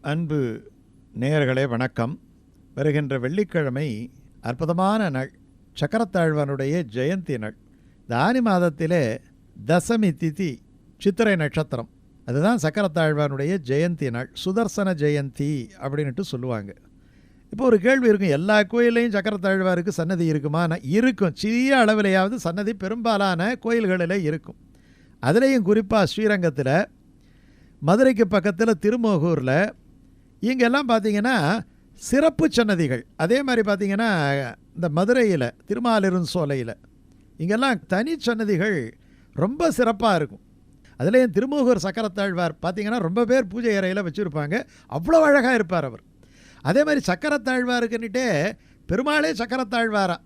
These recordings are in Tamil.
அன்பு நேயர்களே வணக்கம். வருகின்ற வெள்ளிக்கிழமை அற்புதமான நாள் சக்கரத்தாழ்வானுடைய ஜெயந்தி நாள். இந்த ஆனி மாதத்திலே தசமி திதி சித்திரை நட்சத்திரம். அதுதான் சக்கரத்தாழ்வானுடைய ஜெயந்தி நாள். சுதர்சன ஜெயந்தி அப்படின்ட்டு சொல்லுவாங்க. இப்போ ஒரு கேள்வி இருக்கும். எல்லா கோயிலையும் சக்கரத்தாழ்வாருக்கு சன்னதி இருக்குமானா இருக்கும். சிறிய அளவிலேயாவது சன்னதி பெரும்பாலான கோயில்களில் இருக்கும். அதுலேயும் குறிப்பாக ஸ்ரீரங்கத்தில் மதுரைக்கு பக்கத்தில் திருமோகூரில் இங்கெல்லாம் பார்த்தீங்கன்னா சிறப்பு சன்னதிகள். அதே மாதிரி பார்த்தீங்கன்னா இந்த மதுரையில் திருமாலிருந் சோலையில். இங்கெல்லாம் தனி சன்னதிகள் ரொம்ப சிறப்பாக இருக்கும். அதுலேயும் திருமுகூர் சக்கரத்தாழ்வார் பார்த்தீங்கன்னா ரொம்ப பேர் பூஜை அறையில் வச்சுருப்பாங்க. அவ்வளோ அழகாக இருப்பார் அவர். அதே மாதிரி சக்கரத்தாழ்வாருக்குன்னுட்டே பெருமாளே சக்கரத்தாழ்வாரா.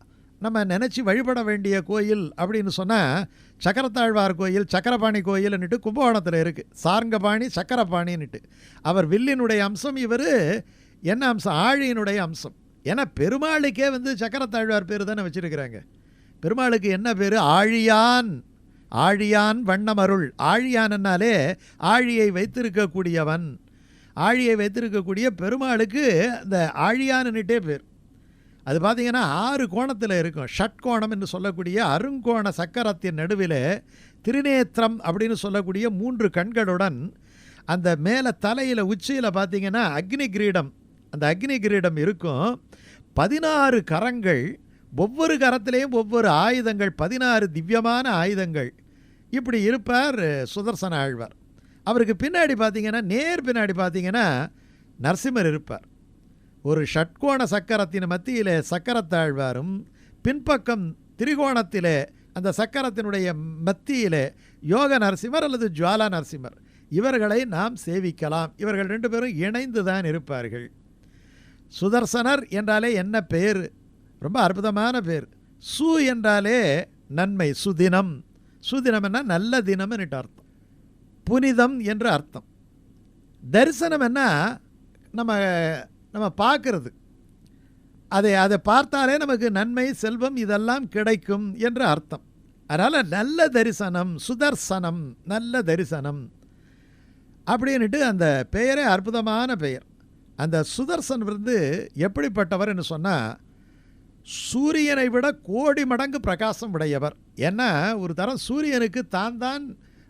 நம்ம நினச்சி வழிபட வேண்டிய கோயில் அப்படின்னு சொன்னால் சக்கரத்தாழ்வார் கோயில் சக்கரபாணி கோயில்னுட்டு கும்பகோணத்தில் இருக்குது சார்ங்கபாணி சக்கரபாணின்னுட்டு. அவர் வில்லினுடைய அம்சம் இவர் என்ன அம்சம்? ஆழியினுடைய அம்சம். ஏன்னா பெருமாளுக்கே வந்து சக்கரத்தாழ்வார் பேர் தானே வச்சுருக்கிறாங்க. பெருமாளுக்கு என்ன பேர்? ஆழியான். ஆழியான் வண்ணமருள். ஆழியானன்னாலே ஆழியை வைத்திருக்கக்கூடியவன். ஆழியை வைத்திருக்கக்கூடிய பெருமாளுக்கு அந்த ஆழியான்னுட்டே பேர். அது பார்த்திங்கன்னா ஆறு கோணத்தில் இருக்கும். ஷட்கோணம் என்று சொல்லக்கூடிய அருங்கோண சக்கரத்தின் நடுவில் திருநேத்திரம் அப்படின்னு சொல்லக்கூடிய மூன்று கண்களுடன் அந்த மேலே தலையில் உச்சியில் பார்த்திங்கன்னா அக்னி கிரீடம். அந்த அக்னி கிரீடம் இருக்கும். பதினாறு கரங்கள் ஒவ்வொரு கரத்திலையும் ஒவ்வொரு ஆயுதங்கள் பதினாறு திவ்யமான ஆயுதங்கள். இப்படி இருப்பார் சுதர்சன ஆழ்வார். அவருக்கு பின்னாடி பார்த்தீங்கன்னா நேர் பின்னாடி பார்த்தீங்கன்னா நரசிம்மர் இருப்பார். ஒரு ஷட்கோண சக்கரத்தின் மத்தியிலே சக்கரத்தாழ்வாரும் பின்பக்கம் திரிகோணத்திலே அந்த சக்கரத்தினுடைய மத்தியிலே யோக நரசிம்மர் அல்லது ஜுவாலா நரசிம்மர். இவர்களை நாம் சேவிக்கலாம். இவர்கள் ரெண்டு பேரும் இணைந்து தான் இருப்பார்கள். சுதர்சனர் என்றாலே என்ன பேர்? ரொம்ப அற்புதமான பேர். சு என்றாலே நன்மை சுதினம். சுதினம் என்ன? நல்ல தினம்னு அர்த்தம். புனிதம் என்று அர்த்தம். தரிசனம் என்ன? நம்ம நம்ம பார்க்கறது. அதை அதை பார்த்தாலே நமக்கு நன்மை செல்வம் இதெல்லாம் கிடைக்கும் என்று அர்த்தம். அதனால் நல்ல தரிசனம் சுதர்சனம் நல்ல தரிசனம் அப்படின்ட்டு அந்த பெயரே அற்புதமான பெயர். அந்த சுதர்சன் வந்து எப்படிப்பட்டவர்னு சொன்னால் சூரியனை விட கோடி மடங்கு பிரகாசம் உடையவர். ஏன்னா ஒரு தரம் சூரியனுக்கு தான் தான்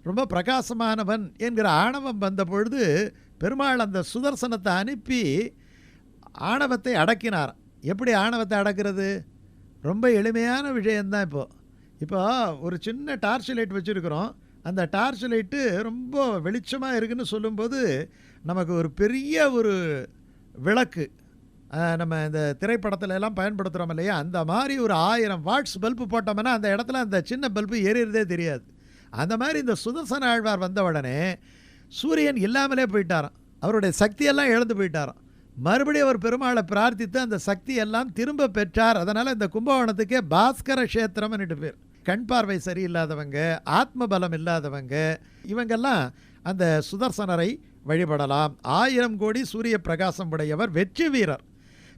ரொம்ப பிரகாசமானவன் என்கிற ஆணவம் வந்த பொழுது பெருமாள் அந்த சுதர்சனத்தை அனுப்பி ஆணவத்தை அடக்கினார். எப்படி ஆணவத்தை அடக்கிறது? ரொம்ப எளிமையான விஷயந்தான் இப்போது இப்போ ஒரு சின்ன டார்ச் லைட் வச்சுருக்குறோம். அந்த டார்ச் லைட்டு ரொம்ப வெளிச்சமாக இருக்குன்னு சொல்லும்போது நமக்கு ஒரு பெரிய ஒரு விளக்கு. நம்ம இந்த திரைப்படத்துல எல்லாம் பயன்படுத்துகிறோம் இல்லையா? அந்த மாதிரி ஒரு ஆயிரம் வாட்ஸ் பல்பு போட்டோம்னா அந்த இடத்துல அந்த சின்ன பல்பு எரியறதே தெரியாது. அந்த மாதிரி இந்த சுதர்சன ஆழ்வார் வந்த உடனே சூரியன் இல்லாமலே போயிட்டாராம். அவருடைய சக்தியெல்லாம் இழந்து போயிட்டாராம். மறுபடியும் அவர் பெருமாளை பிரார்த்தித்து அந்த சக்தி எல்லாம் திரும்ப பெற்றார். அதனால் இந்த கும்பகோணத்துக்கே பாஸ்கர கஷேத்திரம்னுட்டு பேர். கண் பார்வை சரியில்லாதவங்க ஆத்ம பலம் இல்லாதவங்க இவங்கெல்லாம் அந்த சுதர்சனரை வழிபடலாம். ஆயிரம் கோடி சூரிய பிரகாசம் உடையவர் வெற்றி வீரர்.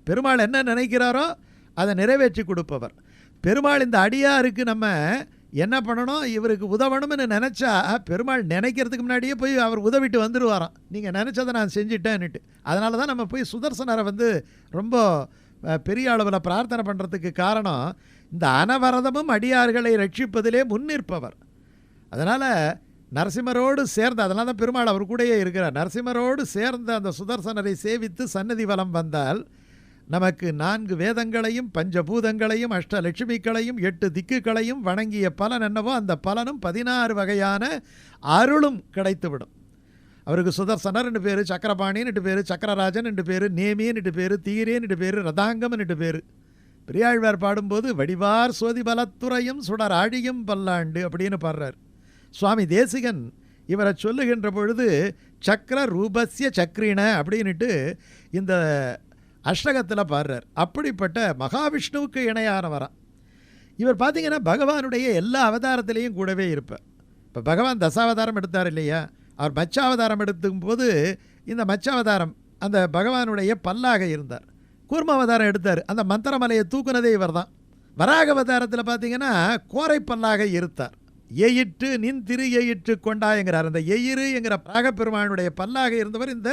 பெருமாள் என்ன நினைக்கிறாரோ அதை நிறைவேற்றி கொடுப்பவர். பெருமாள் இந்த அடியாருக்கு நம்ம என்ன பண்ணணும்? இவருக்கு உதவணும்னு நினச்சா பெருமாள் நினைக்கிறதுக்கு முன்னாடியே போய் அவர் உதவிட்டு வந்துடுவாராம் நீங்கள் நினச்சதை நான் செஞ்சிட்டேன்னுட்டு. அதனால தான் நம்ம போய் சுதர்சனரை வந்து ரொம்ப பெரிய அளவில் பிரார்த்தனை பண்ணுறதுக்கு காரணம் இந்த அனவரதமும் அடியார்களை ரட்சிப்பதிலே முன்னிற்பவர். அதனால் நரசிம்மரோடு சேர்ந்து அதனால தான் பெருமாள் அவர் கூடயே இருக்கிறார். நரசிம்மரோடு சேர்ந்த அந்த சுதர்சனரை சேவித்து சன்னதி வலம் வந்தால் நமக்கு நான்கு வேதங்களையும் பஞ்சபூதங்களையும் அஷ்டலட்சுமிகளையும் எட்டு திக்குகளையும் வணங்கிய பலன் என்னவோ அந்த பலனும் பதினாறு வகையான அருளும் கிடைத்துவிடும். அவருக்கு சுதர்சனர்னு பேர் சக்கரபாணின்னு பேர் சக்கரராஜன்ட்டு பேர் நேமின்னு பேர் தீரேன்னு பேர் ரதாங்கம்னு பேர். பெரியாழ்வார் பாடும்போது வடிவார் சோதி பலத்துறையும் சுடர் ஆழியும் பல்லாண்டு அப்படின்னு பாடுறார். சுவாமி தேசிகன் இவரை சொல்லுகின்ற பொழுது சக்கர ரூபஸ்ய சக்ரின அப்படின்ட்டு இந்த அஷ்டகத்தில் பாடுறார். அப்படிப்பட்ட மகாவிஷ்ணுவுக்கு இணையானவரான் இவர் பார்த்தீங்கன்னா பகவானுடைய எல்லா அவதாரத்திலையும் கூடவே இருப்பார். இப்போ பகவான் தசாவதாரம் எடுத்தார் இல்லையா? அவர் மச்சாவதாரம் எடுத்துக்கும் போது இந்த மச்சாவதாரம் அந்த பகவானுடைய பல்லாக இருந்தார். கூர்மாவதாரம் எடுத்தார். அந்த மந்திரமலையை தூக்குனதே இவர் தான் வராக அவதாரத்தில் பார்த்தீங்கன்னா கோரை பல்லாக இருத்தார். எயிற்று நின் திரு எயிற்று கொண்டாயங்கிறார் அந்த எயிறு என்கிற ராகப்பெருமானுடைய பல்லாக இருந்தவர் இந்த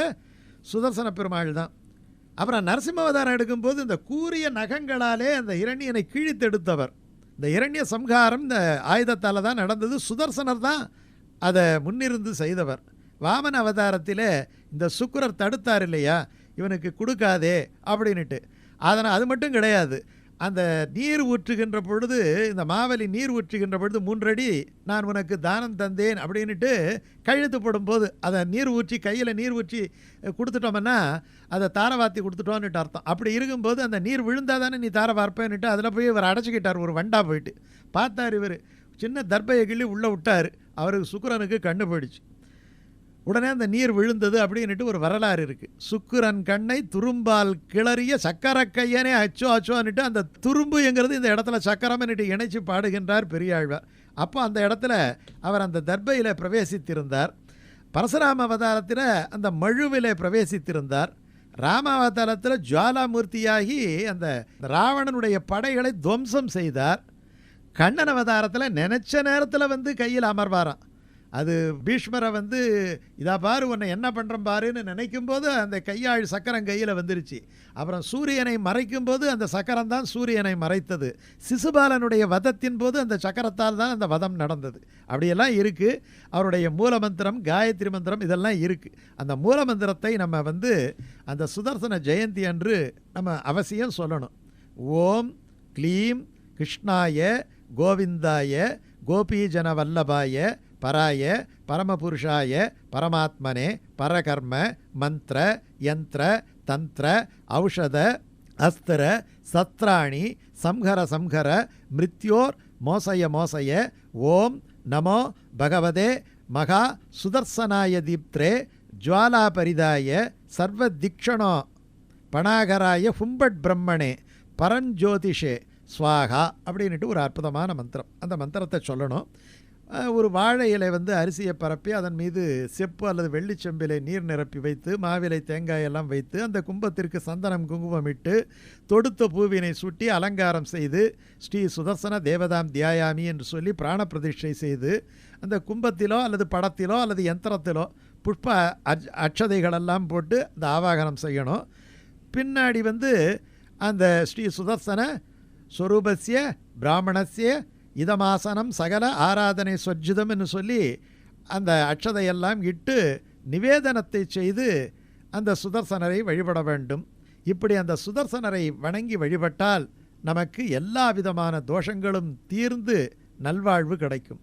சுதர்சன பெருமாள் தான் அப்புறம் நரசிம்மவதாரம் எடுக்கும்போது இந்த கூரிய நகங்களாலே அந்த இரணியனை கிழித்தெடுத்தவர். இந்த இரண்ய சம்ஹாரம் இந்த ஆயுதத்தால் தான் நடந்தது. சுதர்சனர் தான் அதை முன்னிருந்து செய்தவர். வாமன அவதாரத்தில் இந்த சுக்கரர் தடுத்தார் இல்லையா? இவனுக்கு கொடுக்காதே அப்படின்னுட்டு. அதனால் அது மட்டும் கிடையாது. அந்த நீர் ஊற்றுகின்ற பொழுது இந்த மாவலி நீர் ஊற்றுகின்ற பொழுது மூன்றடி நான் உனக்கு தானம் தந்தேன் அப்படின்னுட்டு கழுத்து போடும்போது அதை நீர் ஊற்றி கையில் நீர் ஊற்றி கொடுத்துட்டோம்னா அதை தாரவாத்தி கொடுத்துட்டோன்னுட்டு அர்த்தம். அப்படி இருக்கும்போது அந்த நீர் விழுந்தால் தானே நீ தாரை வார்ப்பேன்னுட்டு அதில் போய் இவர் அடைச்சிக்கிட்டார் ஒரு வண்டா போயிட்டு. பார்த்தார் இவர். சின்ன தர்பையை கிள்ளி உள்ளே விட்டார். அவருக்கு சுக்கரனுக்கு கண்ணு போயிடுச்சு. உடனே அந்த நீர் விழுந்தது அப்படின்னுட்டு ஒரு வரலாறு இருக்குது சுக்குரன் கண்ணை துரும்பால் கிளறிய சக்கரக்கையனே அச்சோ அச்சோன்னுட்டு அந்த துரும்புங்கிறது இந்த இடத்துல சக்கரம்னுட்டு இணைச்சு பாடுகின்றார் பெரியாழ்வார். அப்போ அந்த இடத்துல அவர் அந்த தர்பையில் பிரவேசித்திருந்தார். பரசுராம அவதாரத்தில் அந்த மழுவிலே பிரவேசித்திருந்தார். ராம அவதாரத்தில் ஜுவாலாமூர்த்தியாகி அந்த ராவணனுடைய படைகளை துவம்சம் செய்தார். கண்ணன் அவதாரத்தில் நினச்ச நேரத்தில் வந்து கையில் அமர்வாராம். அது பீஷ்மரை வந்து இதா பாரு உன்னை என்ன பண்ணுறோம் பாருன்னு நினைக்கும் போது அந்த கையாள் சக்கரம் கையில் வந்துருச்சு. அப்புறம் சூரியனை மறைக்கும் போது அந்த சக்கரம் தான் சூரியனை மறைத்தது. சிசுபாலனுடைய வதத்தின் போது அந்த சக்கரத்தால் தான் அந்த வதம் நடந்தது. அப்படியெல்லாம் இருக்குது அவருடைய மூலமந்திரம் காயத்ரி மந்திரம் இதெல்லாம் இருக்குது அந்த மூலமந்திரத்தை நம்ம வந்து அந்த சுதர்சன ஜெயந்தி அன்று நம்ம அவசியம் சொல்லணும். ஓம் க்ளீம் கிருஷ்ணாய கோவிந்தாய கோபீஜன வல்லபாய பராய பரமபுருஷாய பரமாத்மனே பரகர்ம மந்திர யந்திர தந்திர ஔஷத அஸ்திர சத்ராணி சம்ஹர சம்ஹர மிருத்யோர் மோசய மோசய ஓம் நமோ பகவதே மகா சுதர்சனாய தீப்திரே ஜுவாலாபரிதாய சர்வதிக்ஷணோ பணாகராய ஹும்பட் பிரம்மணே பரஞ்சோதிஷே ஸ்வாகா அப்படின்ட்டு ஒரு அற்புதமான மந்திரம். அந்த மந்திரத்தை சொல்லணும். ஒரு வாழை இலை வந்து அரிசியை பரப்பி அதன் மீது செப்பு அல்லது வெள்ளிச் செம்பிலை நீர் நிரப்பி வைத்து மாவிலை தேங்காய் எல்லாம் வைத்து அந்த கும்பத்திற்கு சந்தனம் குங்குமம் இட்டு தொடுத்த பூவினை சுட்டி அலங்காரம் செய்து ஸ்ரீ சுதர்சன தேவதாம் தியாயாமி என்று சொல்லி பிராண பிரதிஷ்டை செய்து அந்த கும்பத்திலோ அல்லது படத்திலோ அல்லது யந்திரத்திலோ புஷ்ப அச் அட்சதைகளெல்லாம் போட்டு அந்த ஆவாகனம் செய்யணும். பின்னாடி வந்து அந்த ஸ்ரீ சுதர்சன ஸ்வரூபஸ்ய பிராமணஸ்ய இதமாசனம் சகல ஆராதனை சொர்ஜிதம்னு சொல்லி அந்த அட்சதையெல்லாம் இட்டு நிவேதனத்தை செய்து அந்த சுதர்சனரை வழிபட வேண்டும். இப்படி அந்த சுதர்சனரை வணங்கி வழிபட்டால் நமக்கு எல்லா விதமான தோஷங்களும் தீர்ந்து நல்வாழ்வு கிடைக்கும்.